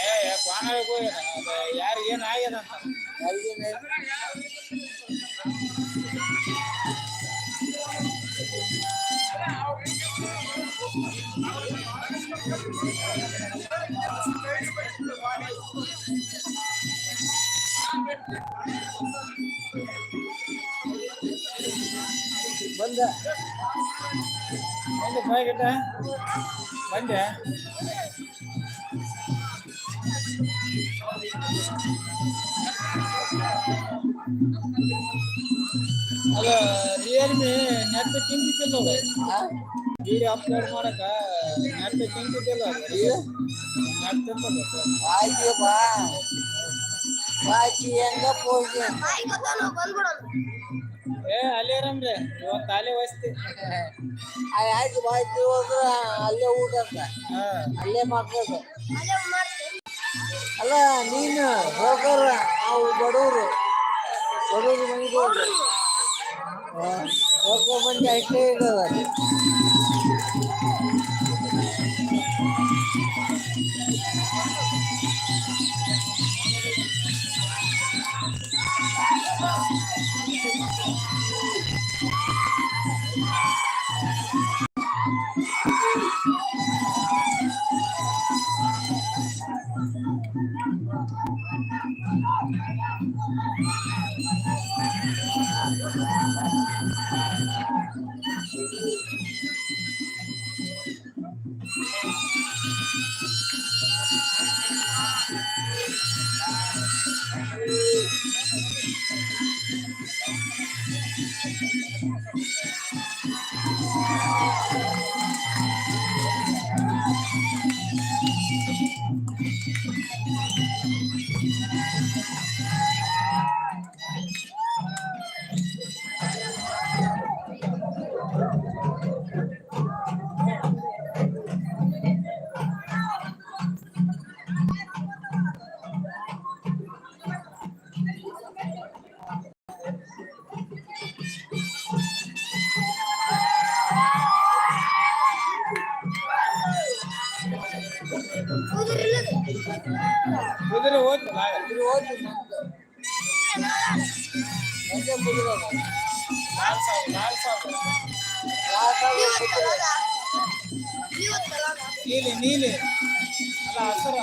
ಏ ಕ್ವಾನಾಗ ಯಾರು ಏನ್ ಆಗ್ಯದ ಅಂತ ಯಾರಿಗೇನೆ ಬಂದ ಒಂದು ಪ್ಯಾಕೆಟ್ ಬಂದೆ ಅದ ರಿಯಲ್ಮಿ ನೆಟ್ ತಿಂತಿದ್ದಿಲ್ಲ ವಿಡಿಯೋ ಅಪ್ಲೋಡ್ ಮಾಡಕ ನೆಟ್ ತಿಂತಿದ್ದಿಲ್ಲ ನೆಟ್ ತಿಂತದ ಆಯ್ತು ಬಾ ಬಾಕಿ ಹೆಂಗಪ್ಪ ಹೋಗಿ ಏ ಅಲ್ಲೇ ರಮ್ರೆ ಇವತ್ತು ಅಲ್ಲೇ ವಸ್ತಿ. ಆಯ್ತು ಬಾಕಿ ಹೋದ್ರ ಅಲ್ಲೇ ಊಟ ಅಂತ. ಅಲ್ಲೇ ಮಾಡ್ಬೇಕು. ಅಲ್ಲ ನೀನು ಹೋಗರ ನಾವು ಬಡವರು. ಬಡವರು ಮನೆಗೆ ಹೋಗಿ. ಬಂದು ಅಷ್ಟೇ ಇರೋದು ಕುದುರೆ ಹೋಯ್ತು குதிரை ஓட்டு குதிரை ஓட்டு குதிரை லால் சாவு லால் சாவு லால் சாவு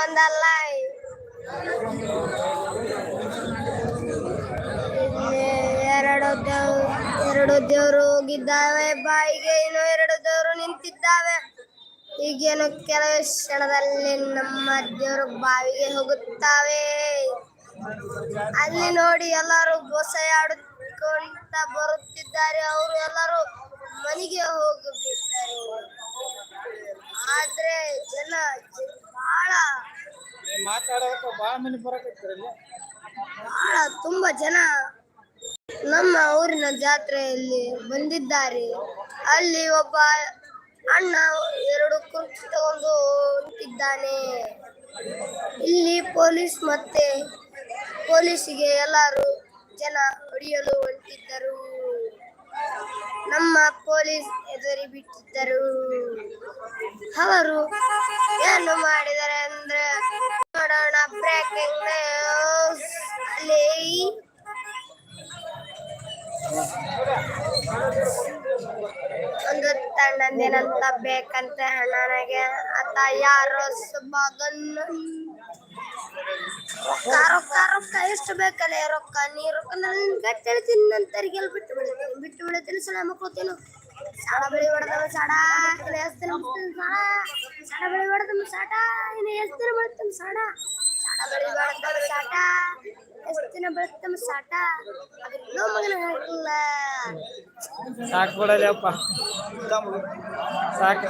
ಒಂದಲ್ಲ ಎರಡು ದೇವ್ ಎರಡು ದೇವರು ಹೋಗಿದ್ದಾವೆ, ಬಾಯಿಗೆ ಇನ್ನು ಎರಡು ದೇವರು ನಿಂತಿದ್ದಾವೆ. ಈಗೇನು ಕೆಲವೇ ಕ್ಷಣದಲ್ಲಿ ನಮ್ಮ ದೇವರು ಬಾವಿಗೆ ಹೋಗುತ್ತಾವೆ. ಅಲ್ಲಿ ನೋಡಿ ಎಲ್ಲರೂ ಬೊಸೆ ಆಡುಕೊಂತ ಬರುತ್ತಿದ್ದಾರೆ. ಅವರು ಎಲ್ಲರೂ ಮನೆಗೆ ಹೋಗಿಬಿಡ್ತಾರೆ ಆದ್ರೆ ಜನ ಮಾತಾಡೋದಕ್ಕೆ ಭಾಳ ಮಂದಿ ಬರಕತ್ತೀರಲ್ಲಿ ಬಹಳ ತುಂಬಾ ಜನ. ನಮ್ಮ ಊರಿನ ಜಾತ್ರೆಯಲ್ಲಿ ಬಂದಿದ್ದಾರೆ. ಅಲ್ಲಿ ಒಬ್ಬ ಅಣ್ಣ ಎರಡು ಕುರ್ಚಿ ತಗೊಂಡು ನಿಂತಿದ್ದಾನೆ. ಇಲ್ಲಿ ಪೊಲೀಸ್ ಮತ್ತೆ ಪೊಲೀಸಿಗೆ ಎಲ್ಲರೂ ಜನ ಹೊಡೆಯಲು ಹೊಂಟಿದ್ದರು ನಮ್ಮ ಪೊಲೀಸ್ ಎದುರಿ ಬಿಟ್ಟಿದ್ದರು. ಅವರು ಏನು ಮಾಡಿದರೆ ಅಂದ್ರೆ ನೋಡೋಣ ಬ್ರೇಕಿಂಗ್ ನ್ಯೂಸ್ ಅಲ್ಲಿ. ಒಂದು ತಣ್ಣಂದೇನಂತ ಬೇಕಂತ ನನಗೆ ಆತ ಯಾರೋ ಸುಬ್ಬಗನ್ ರೊಕ್ಕ ರೊಕ್ಕ ಎಷ್ಟು ಬೇಕಲ್ಲ ರೊಕ್ಕ? ನೀ ರೊಕ್ಕ ನನ್ನ ಗಟ್ಟಿ ಹೇಳ್ತೀನಿ ನನ್ನ ತೆರಿಗೆಲ್ ಬಿಟ್ಟು ಬಿಡ್ತೀನಿ ಬಿಟ್ಟು ಬಿಡ್ತೀನಿ ಸಣ್ಣ ಮಕ್ಕಳು ಸಾಡ ಬೆಳಿ ಹೊಡೆದವ ಸಾಡ. ಇನ್ನು ಎಸ್ತಿನ ಬಿಡ್ತೀನಿ ಸಾಡ. ಸಾಡ ಬೆಳಿ ಹೊಡೆದವ ಸಾಟ ಇನ್ನು ಎಸ್ತಿನ ದಿನ ಬಿಡ್ತೀನಿ ಸಾಡ. ಸಾಡ ಬೆಳಿ ಹೊಡೆದವ ಸಾಟ ಎಸ್ತಿನ ದಿನ ಬಿಡ್ತಮ್ಮ ಸಾಟ ಅದು ಇನ್ನೂ ಮಗನ ಹಾಕಿಲ್ಲ. ಸಾಕು ಬಿಡಲ್ಲಪ್ಪ ಸಾಕು. ಸಾಕು